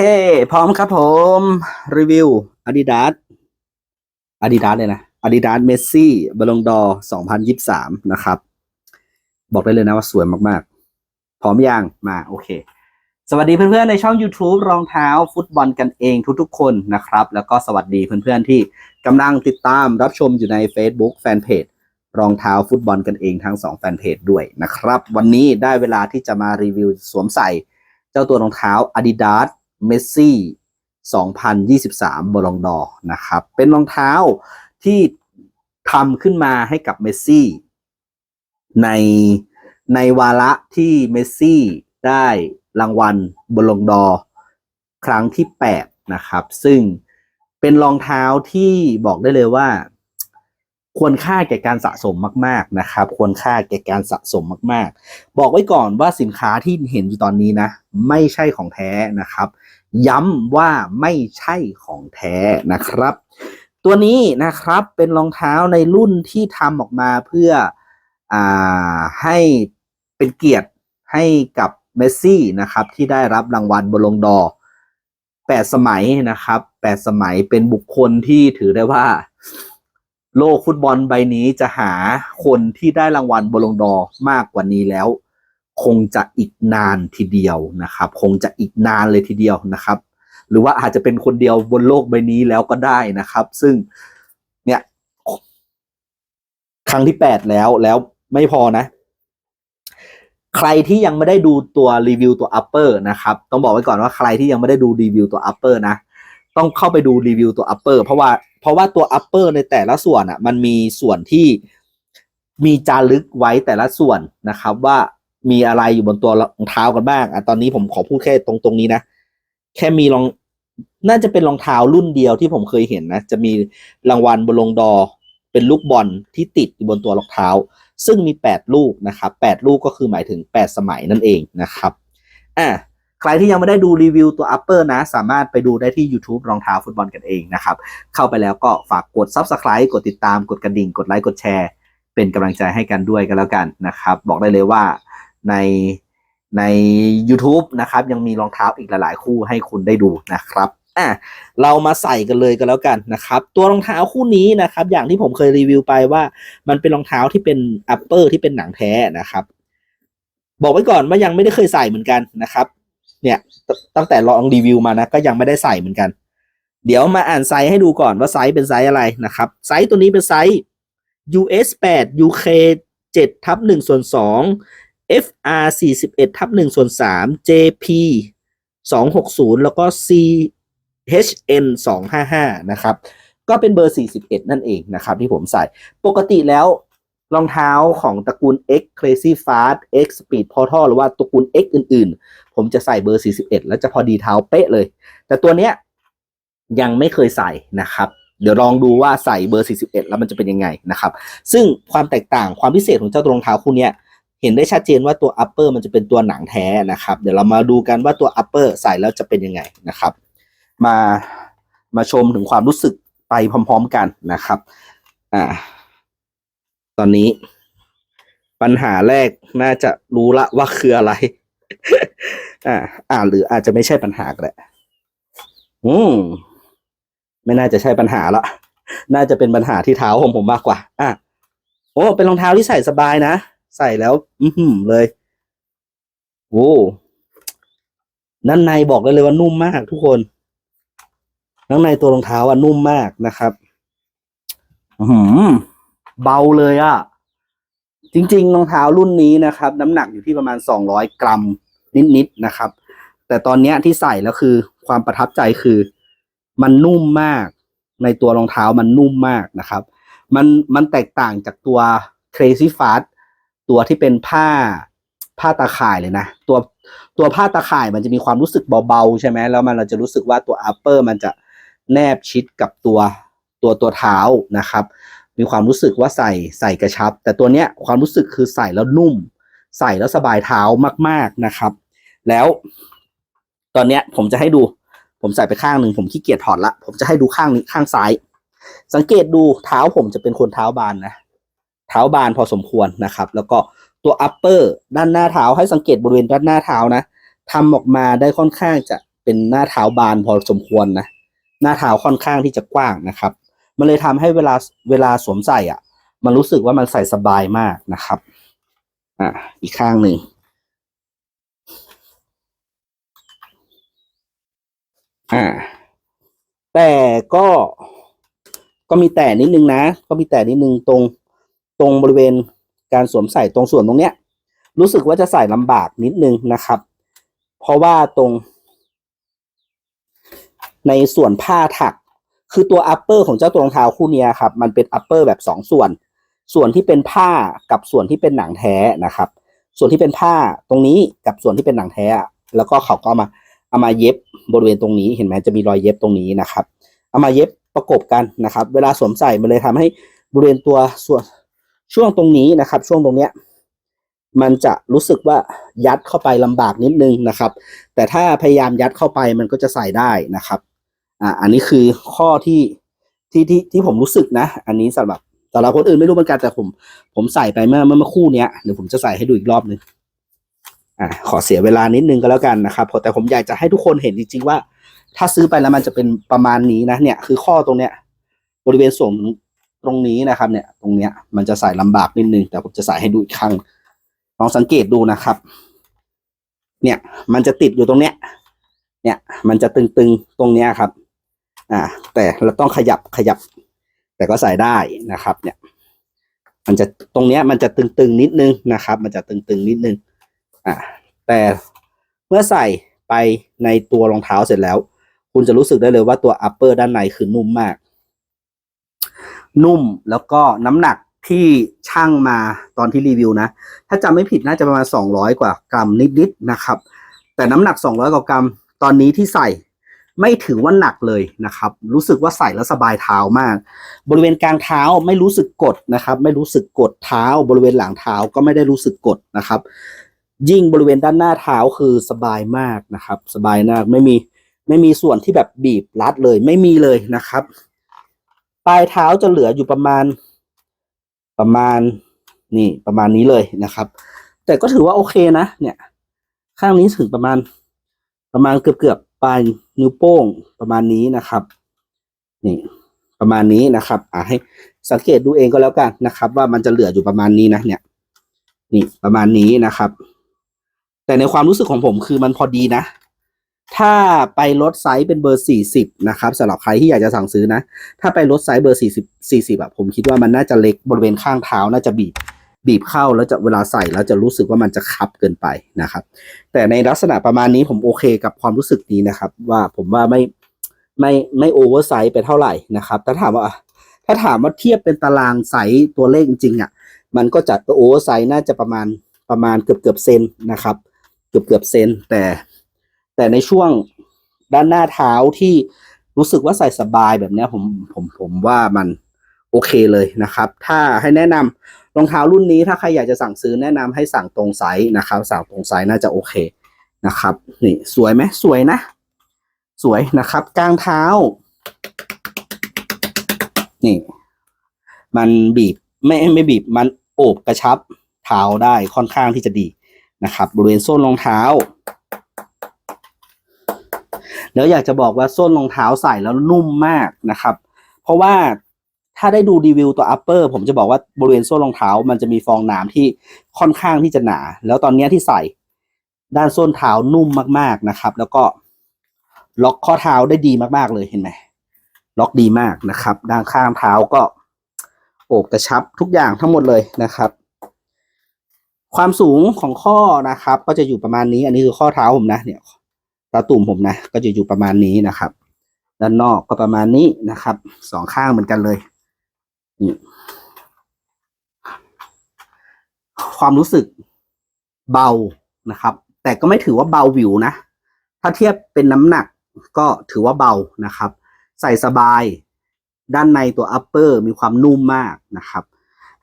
เค พร้อมครับผม รีวิว Adidas Adidas เลยนะ Adidas Messi บอลงดอ2023 นะครับ บอกได้เลยนะว่าสวยมากๆ พร้อมยังมาโอเค สวัสดีเพื่อนๆ ในช่อง YouTube รองเท้าฟุตบอลกันเองทุกๆ คนนะครับ แล้วก็สวัสดีเพื่อนๆ ที่กำลังติดตามรับชมอยู่ใน Facebook Fanpage รองเท้าฟุตบอลกันเองทั้ง2แฟนเพจด้วยนะครับ วันนี้ได้เวลาที่จะมารีวิวสวมใส่ เจ้าตัวรองเท้า Adidas Messi 2023บอลองดอนะครับ เป็นรองเท้าที่ทำขึ้นมาให้กับเมสซี่ในในวาระที่เมสซี่ได้รางวัลบอลองดอครั้งที่ 8 นะครับ ซึ่งเป็นรองเท้าที่บอกได้เลยว่า ควรค่าแก่การสะสมมาก ๆนะครับ ควรค่าแก่การสะสมมาก ๆ บอกไว้ก่อนว่าสินค้าที่เห็นอยู่ตอนนี้นะ ไม่ใช่ของแท้นะครับ ย้ำว่าไม่ใช่ของแท้นะครับ ตัวนี้นะครับเป็นรองเท้าในรุ่นที่ทำออกมาเพื่ออาให้เป็นเกียรติให้กับเมสซี่นะครับที่ได้รับรางวัลบอลงดอแปดสมัยนะครับแปดสมัยเป็นบุคคลที่ถือได้ว่า โลกฟุตบอลใบนี้จะหาคนที่ได้รางวัลบอลงดอมากกว่านี้แล้ว คงจะอีกนานทีเดียวนะครับ คงจะอีกนานเลยทีเดียวนะครับ หรือว่าอาจจะเป็นคนเดียวบนโลกใบนี้แล้วก็ได้นะครับ ซึ่งเนี่ยครั้งที่แปดแล้วแล้วไม่พอนะ ใครที่ยังไม่ได้ดูตัวรีวิวตัว upper นะครับ ต้องบอกไว้ก่อนว่าใครที่ยังไม่ได้ดูรีวิวตัว upper นะ ต้องเข้าไปดูรีวิวตัว upper เพราะว่าเพราะว่าตัว upper ในแต่ละส่วนอะ มันมีส่วนที่มีจารึกไว้แต่ละส่วนนะครับว่า มีอะไรอยู่บนตัวรองเท้ากันบ้างอะตอนนี้ผมขอพูดแค่ตรงตรงนี้นะ แค่มีรอง น่าจะเป็นรองเท้ารุ่นเดียวที่ผมเคยเห็นนะ จะมีรางวัลบนลงดอ เป็นลูกบอลที่ติดอยู่บนตัวรองเท้า ซึ่งมี 8 ลูกนะครับ8ลูกก็คือหมายถึง 8 สมัยนั่นเองนะครับ อะใครที่ยังไม่ได้ดูรีวิวตัว upper นะ สามารถไปดูได้ที่ YouTube รองเท้าฟุตบอลกันเองนะครับ เข้าไปแล้วก็ฝากกด Subscribe กดติดตามกดกระดิ่ง กดไลค์กดแชร์ เป็นกำลังใจให้กันด้วยกันแล้วกันนะครับ บอกได้เลยว่า ในใน YouTube นะครับ ยังมีรองเท้าอีกหลาย ๆ คู่ให้คุณได้ดูนะครับอะเรามาใส่กันเลยกันแล้วกันนะครับ ตัวรองเท้าคู่นี้นะครับ อย่างที่ผมเคยรีวิวไปว่า มันเป็นรองเท้าที่เป็น upper ที่เป็นหนังแท้นะครับ บอกไว้ก่อนว่ายังไม่ได้เคยใส่เหมือนกันนะครับ เนี่ยตตั้งแต่ลองรีวิวมานะก็ยังไม่ได้ใส่เหมือนกัน เดี๋ยวมาอ่านไซส์ให้ดูก่อนว่าไซส์เป็นไซส์อะไรนะครับ ไซส์ตัวนี้เป็นไซส์ US 8 UK 7ทับ1ส่วน2 FR 41ทับ1ส่วน 3 JP 260 แล้วก็ CHN 255 นะครับ ก็เป็นเบอร์ 41 นั่นเองนะครับ ที่ผมใส่ ปกติแล้วรองเท้าของตระกูล X Crazy Fast X Speed Portal หรือว่าตระกูล X อื่นๆ ผมจะใส่เบอร์ 41 แล้วจะพอดีเท้าเป๊ะเลย แต่ตัวเนี้ยยังไม่เคยใส่นะครับเดี๋ยวลองดูว่าใส่เบอร์ 41 แล้วมันจะเป็นยังไงนะครับ ซึ่งความแตกต่างความพิเศษของเจ้ารองเท้าคู่เนี้ย เห็นได้ชัดเจนว่าตัว upper มันจะเป็นตัวหนังแท้นะครับ เดี๋ยวเรามาดูกันว่าตัว upper ใส่แล้วจะเป็นยังไงนะครับ มามาชมถึงความรู้สึกไปพร้อม ๆกันนะครับอ่าตอนนี้ปัญหาแรกน่าจะรู้ละว่าคืออะไร อ่าอ่าหรืออาจจะไม่ใช่ปัญหาก็ได้อืมไม่น่าจะใช่ปัญหาละน่าจะเป็นปัญหาที่เท้าของผมมากกว่า อะโอ้เป็นรองเท้าที่ใส่สบายนะ ใส่แล้ว อือหือเลยโอ้ด้านในบอกได้เลยว่านุ่มมากทุกคนด้านในตัวรองเท้าอะนุ่มมากนะครับ อือหือเบาเลยอะ จริงๆรองเท้ารุ่นนี้นะครับ น้ำหนักอยู่ที่ประมาณสองร้อยกรัมนิดๆนะครับ แต่ตอนเนี้ยที่ใส่แล้วคือ ความประทับใจคือ มันนุ่มมาก ในตัวรองเท้ามันนุ่มมากนะครับ มันมันแตกต่างจากตัว Crazy Fast ตัวที่เป็นผ้าผ้าตาข่ายเลยนะ ตัวตัวผ้าตาข่ายมันจะมีความรู้สึกเบาๆใช่ไหมแล้วมันเราจะรู้สึกว่าตัว upper มันจะแนบชิดกับตัวตัวตัวเท้านะครับ มีความรู้สึกว่าใส่ใส่กระชับ แต่ตัวเนี้ยความรู้สึกคือใส่แล้วนุ่ม ใส่แล้วสบายเท้ามาก ๆนะครับ แล้ว ตอนเนี้ยผมจะให้ดู ผมใส่ไปข้างหนึ่งผมขี้เกียจถอดละ ผมจะให้ดูข้างนี้ข้างซ้าย สังเกตดูเท้าผมจะเป็นคนเท้าบานนะ เท้าบานพอสมควรนะครับ แล้วก็ตัว upper ด้านหน้าเท้าให้สังเกตบริเวณด้านหน้าเท้านะทำออกมาได้ค่อนข้างจะเป็นหน้าเท้าบานพอสมควรนะหน้าเท้าค่อนข้างที่จะกว้างนะครับ มันเลยทำให้เวลาเวลาสวมใส่อะ มันรู้สึกว่ามันใส่สบายมากนะครับอะอีกข้างหนึ่งอ่า แต่ก็ก็มีแต่นิดนึงนะ ก็มีแต่นิดนึงตรง ตรงบริเวณการสวมใส่ตรงส่วนตรงเนี้ย รู้สึกว่าจะใส่ลำบากนิดนึงนะครับ เพราะว่าตรง ในส่วนผ้าถัก คือตัวอัปเปอร์ของเจ้าตัวรองเท้าคู่นี้ครับ มันเป็นอัปเปอร์แบบสองส่วน ส่วนที่เป็นผ้ากับส่วนที่เป็นหนังแท้นะครับ ส่วนที่เป็นผ้าตรงนี้กับส่วนที่เป็นหนังแท้อะแล้วก็เขาก็ามาเอามาเย็บบริเวณตรงนี้เห็นไหมจะมีรอยเย็บตรงนี้นะครับ เอามาเย็บประกบกันนะครับ เวลาสวมใส่มันเลยทำให้บริเวณตัวส่วน ช่วงตรงนี้นะครับ ช่วงตรงเนี้ยมันจะรู้สึกว่ายัดเข้าไปลำบากนิดนึงนะครับ แต่ถ้าพยายามยัดเข้าไปมันก็จะใส่ได้นะครับอ่าอันนี้คือข้อที่ที่ที่ที่ผมรู้สึกนะ อันนี้สำหรับสำหรับคนอื่นไม่รู้เหมือนกันแต่ผม ผมใส่ไปเมื่อเมื่อเมื่อคู่เนี้ยเดี๋ยวผมจะใส่ให้ดูอีกรอบนึงอ่าขอเสียเวลานิดนึงก็แล้วกันนะครับแต่ผมอยากจะให้ทุกคนเห็นจริงๆว่า ถ้าซื้อไปแล้วมันจะเป็นประมาณนี้นะเนี่ย คือข้อตรงเนี้ย บริเวณส่วน ตรงนี้นะครับเนี่ยตรงเนี้ยมันจะใส่ลำบากนิดนึงแต่ผมจะใส่ให้ดูอีกครั้งลองสังเกตดูนะครับ เนี่ยมันจะติดอยู่ตรงเนี้ย เนี่ยมันจะตึงๆตรงเนี้ยครับ อ่า แต่เราต้องขยับขยับ แต่ก็ใส่ได้นะครับ เนี่ย มันจะตรงเนี้ยมันจะตึงๆนิดนึงนะครับ มันจะตึงๆนิดนึง อ่า แต่เมื่อใส่ไปในตัวรองเท้าเสร็จแล้ว คุณจะรู้สึกได้เลยว่าตัว upper ด้านในคือนุ่มมาก นุ่มแล้วก็น้ำหนักที่ช่างมาตอนที่รีวิวนะ ถ้าจำไม่ผิดน่าจะประมาณ 200 กว่ากรัมนิดๆนะครับ แต่น้ำหนัก 200 กว่ากรัมตอนนี้ที่ใส่ไม่ถือว่าหนักเลยนะครับ รู้สึกว่าใส่แล้วสบายเท้ามาก บริเวณกลางเท้าไม่รู้สึกกดนะครับ ไม่รู้สึกกดเท้า บริเวณหลังเท้าก็ไม่ได้รู้สึกกดนะครับ ยิ่งบริเวณด้านหน้าเท้าคือสบายมากนะครับ สบายมากไม่มีไม่มีส่วนที่แบบบีบรัดเลยไม่มีเลยนะครับ ปลายเท้าจะเหลืออยู่ประมาณประมาณนี่ประมาณนี้เลยนะครับ แต่ก็ถือว่าโอเคนะ เนี่ย ข้างนี้ถึงประมาณ ประมาณเกือบเกือบปลายนิ้วโป้งประมาณนี้นะครับ นี่ประมาณนี้นะครับอ่าให้สังเกตดูเองก็แล้วกันนะครับ ว่ามันจะเหลืออยู่ประมาณนี้นะ เนี่ย นี่ประมาณนี้นะครับ แต่ในความรู้สึกของผมคือมันพอดีนะ ถ้าไปลดไซส์เป็นเบอร์สี่สิบนะครับสำหรับใครที่อยากจะสั่งซื้อนะ ถ้าไปลดไซส์เบอร์สี่สิบสี่สิบอะผมคิดว่ามันน่าจะเล็กบริเวณข้างเท้าน่าจะบีบบีบเข้าแล้วจะเวลาใส่แล้วจะรู้สึกว่ามันจะคับเกินไปนะครับ แต่ในลักษณะประมาณนี้ผมโอเคกับความรู้สึกนี้นะครับ ว่าผมว่าไม่ไม่ไม่โอเวอร์ไซส์ไปเท่าไหร่นะครับถ้าถามว่าถ้าถามว่าเทียบเป็นตารางไซส์ตัวเลขจริงๆอะ มันก็จะโอเวอร์ไซส์น่าจะประมาณประมาณเกือบเกือบเซนนะครับ เกือบเกือบเซนแต่ แต่ในช่วงด้านหน้าเท้าที่รู้สึกว่าใส่สบายแบบนี้ผมผมผมว่ามันโอเคเลยนะครับ ถ้าให้แนะนำรองเท้ารุ่นนี้ถ้าใครอยากจะสั่งซื้อแนะนำให้สั่งตรงไซส์นะครับ สั่งตรงไซส์น่าจะโอเคนะครับ นี่สวยไหมสวยนะ สวยนะครับกลางเท้า นี่ มันบีบไม่ไม่บีบมันโอบกระชับเท้าได้ค่อนข้างที่จะดีนะครับ บริเวณส้นรองเท้า แล้วอยากจะบอกว่าส้นรองเท้าใส่แล้วนุ่มมากนะครับ เพราะว่าถ้าได้ดูรีวิวตัว upper ผมจะบอกว่าบริเวณส้นรองเท้า มันจะมีฟองน้ำที่ค่อนข้างที่จะหนา แล้วตอนนี้ที่ใส่ด้านส้นเท้านุ่มมากๆนะครับ แล้วก็ล็อกข้อเท้าได้ดีมากๆเลยเห็นไหมล็อกดีมากนะครับ ด้านข้างเท้าก็โอบกระชับทุกอย่างทั้งหมดเลยนะครับ ความสูงของข้อนะครับ ก็จะอยู่ประมาณนี้ อันนี้คือข้อเท้าผมนะเนี่ย ตาตุ่มผมนะ ก็จะอยู่ประมาณนี้นะครับ ด้านนอกก็ประมาณนี้นะครับ สองข้างเหมือนกันเลยนี่ความรู้สึกเบานะครับ แต่ก็ไม่ถือว่าเบาหวิวนะ ถ้าเทียบเป็นน้ำหนักก็ถือว่าเบานะครับ ใส่สบาย ด้านในตัว upper มีความนุ่มมากนะครับ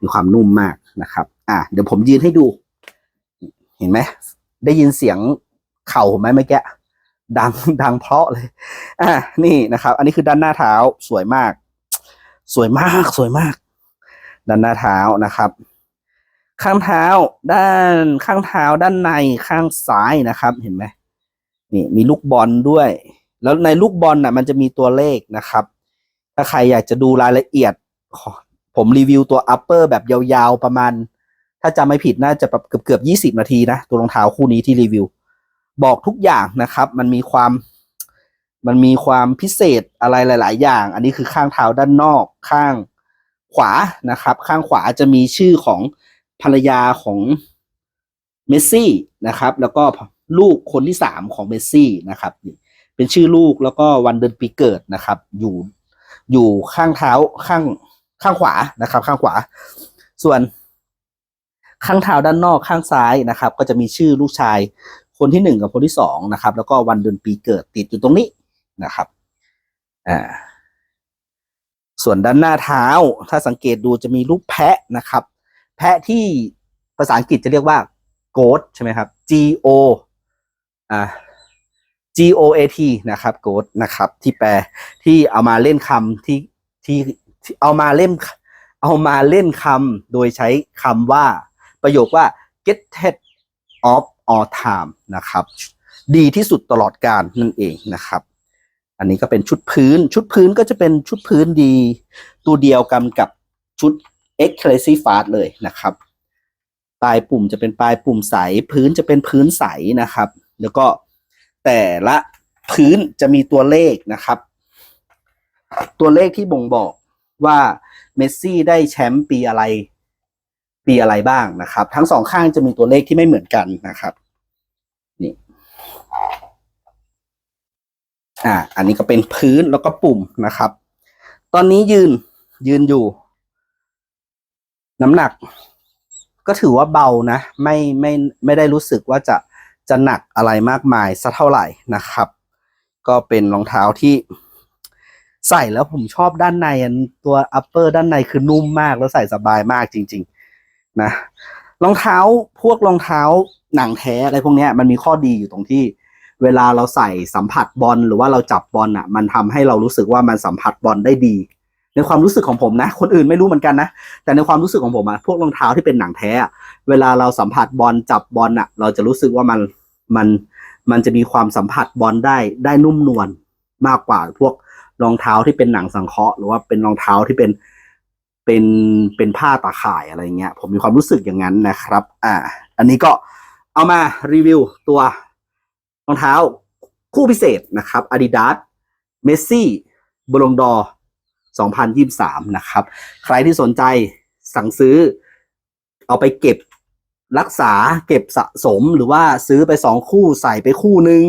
มีความนุ่มมากนะครับ อะเดี๋ยวผมยืนให้ดู เห็นไหม ได้ยินเสียงเข่าผมไหมเมื่อกี้ ดังดังเพราะเลย อะนี่นะครับ อันนี้คือด้านหน้าเท้าสวยมาก สวยมากสวยมาก ด้านหน้าเท้านะครับ ข้างเท้าด้านข้างเท้าด้านในข้างซ้ายนะครับ เห็นไหมนี่มีลูกบอลด้วย แล้วในลูกบอลน่ะ มันจะมีตัวเลขนะครับ ถ้าใครอยากจะดูรายละเอียด ผมรีวิวตัว upper แบบยาวๆประมาณ ถ้าจำไม่ผิดน่าจะแบบเกือบเกือบยี่สิบนาทีนะ ตัวรองเท้าคู่นี้ที่รีวิว บอกทุกอย่างนะครับ มันมีความมันมีความพิเศษอะไรหลาย ๆ อย่าง อันนี้คือข้างเท้าด้านนอกข้างขวานะครับ ข้างขวาจะมีชื่อของภรรยาของเมสซี่นะครับ แล้วก็ลูกคนที่สามของเมสซี่นะครับ เป็นชื่อลูกแล้วก็วันเดือนปีเกิดนะครับ อยู่อยู่ข้างเท้าข้างข้างขวานะครับ ข้างขวา ส่วนข้างเท้าด้านนอกข้างซ้ายนะครับ ก็จะมีชื่อลูกชาย คนที่หนึ่งกับคนที่สองนะครับ แล้วก็วันเดือนปีเกิดติดอยู่ตรงนี้นะครับอ่าส่วนด้านหน้าเท้าถ้าสังเกตดูจะมีรูปแพะนะครับ แพะที่ภาษาอังกฤษจะเรียกว่า goat ใช่ไหมครับ G O อ่า G O A T นะครับ goat นะครับ ที่แปลที่เอามาเล่นคำที่ที่ที่เอามาเล่นเอามาเล่นคำโดยใช้คำว่าประโยคว่า get head of all time นะครับ ดีที่สุดตลอดการนั่นเองนะครับ อันนี้ก็เป็นชุดพื้น ชุดพื้นก็จะเป็นชุดพื้นดี ตัวเดียวกันกับชุด X Crazy Fast เลยนะครับ ปลายปุ่มจะเป็นปลายปุ่มใส พื้นจะเป็นพื้นใสนะครับ แล้วก็แต่ละพื้นจะมีตัวเลขนะครับ ตัวเลขที่บ่งบอกว่าเมสซี่ได้แชมป์ปีอะไร ปีอะไรบ้างนะครับ ทั้งสองข้างจะมีตัวเลขที่ไม่เหมือนกันนะครับนี่อ่า อันนี้ก็เป็นพื้นแล้วก็ปุ่มนะครับ ตอนนี้ยืนยืนอยู่ น้ำหนัก ก็ถือว่าเบานะ ไม่ไม่ไม่ได้รู้สึกว่าจะจะหนักอะไรมากมายสักเท่าไหร่นะครับ ก็เป็นรองเท้าที่ใส่แล้วผมชอบด้านในตัวอัปเปอร์ด้านในคือนุ่มมากแล้วใส่สบายมากจริง ๆ นะรองเท้าพวกรองเท้าหนังแท้อะไรพวกนี้มันมีข้อดีอยู่ตรงที่ เวลาเราใส่สัมผัสบอลหรือว่าเราจับบอลอะ มันทำให้เรารู้สึกว่ามันสัมผัสบอลได้ดี ในความรู้สึกของผมนะ คนอื่นไม่รู้เหมือนกันนะแต่ในความรู้สึกของผมอะพวกรองเท้าที่เป็นหนังแท้เวลาเราสัมผัสบอลจับบอลอะเราจะรู้สึกว่ามันมันมันจะมีความสัมผัสบอลได้ได้นุ่มนวลมากกว่าพวกรองเท้าที่เป็นหนังสังเคราะห์หรือว่าเป็นรองเท้าที่เป็น เป็นเป็นผ้าตาข่ายอะไรเงี้ย ผมมีความรู้สึกอย่างนั้นนะครับ อ่า อันนี้ก็เอามารีวิวตัวรองเท้าคู่พิเศษนะครับ Adidas Messi b l o n d o r 2023 นะครับ ใครที่สนใจสั่งซื้อเอาไปเก็บรักษาเก็บสะสมหรือว่าซื้อไปสองคู่ใส่ไปคู่หนึ่ง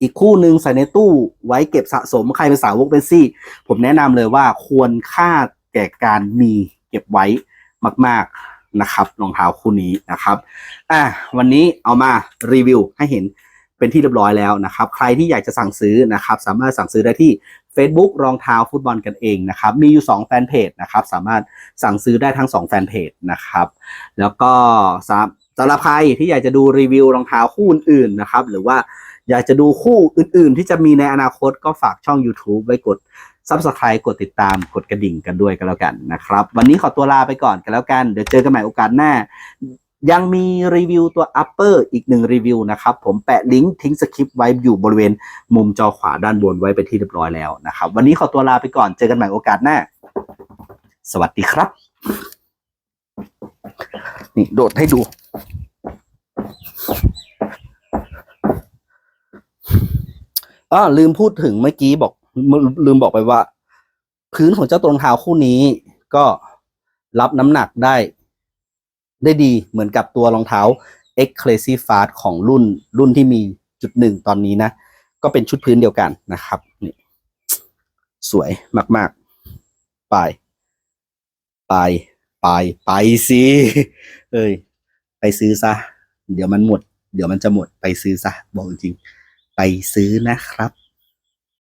อีกคู่หนึ่งใส่ในตู้ไว้เก็บสะสมใครเป็นสาวกเบนซี่ ผมแนะนำเลยว่าควรค่า แก่การมีเก็บไว้มาก ๆนะครับรองเท้าคู่นี้นะครับอะวันนี้เอามารีวิวให้เห็นเป็นที่เรียบร้อยแล้วนะครับ ใครที่อยากจะสั่งซื้อนะครับ สามารถสั่งซื้อได้ที่ Facebook รองเท้าฟุตบอลกันเองนะครับ มีอยู่ 2 แฟนเพจนะครับ สามารถสั่งซื้อได้ทั้ง 2 แฟนเพจนะครับ แล้วก็สำสำหรับใครที่อยากจะดูรีวิวรองเท้าคู่อื่นๆนะครับ หรือว่าอยากจะดูคู่อื่นๆ ที่จะมีในอนาคตก็ฝากช่อง YouTube ไว้กด Subscribe กดติดตามกดกระดิ่งกันด้วยกันแล้วกันนะครับ วันนี้ขอตัวลาไปก่อนกันแล้วกัน เดี๋ยวเจอกันใหม่โอกาสหน้า ยังมีรีวิวตัว upper อีกหนึ่งรีวิวนะครับ ผมแปะลิงก์ทิ้งสคริปต์ไว้อยู่บริเวณมุมจอขวาด้านบนไว้เป็นที่เรียบร้อยแล้วนะครับ วันนี้ขอตัวลาไปก่อนเจอกันใหม่โอกาสหน้า สวัสดีครับ นี่โดดให้ดูอ่าลืมพูดถึงเมื่อกี้บอก ลืมบอกไปว่า พื้นของเจ้าตัวรองเท้าคู่นี้ ก็รับน้ำหนักได้ ได้ดีเหมือนกับตัวรองเท้า X Crazy Fast ของรุ่นรุ่นที่มีจุดหนึ่งตอนนี้นะ ก็เป็นชุดพื้นเดียวกันนะครับนี่สวยมาก ๆ ไป ไป ไป ไปสิเอ้ย ไปซื้อซะ เดี๋ยวมันหมด เดี๋ยวมันจะหมด ไปซื้อซะ บอกจริง ไปซื้อนะครับ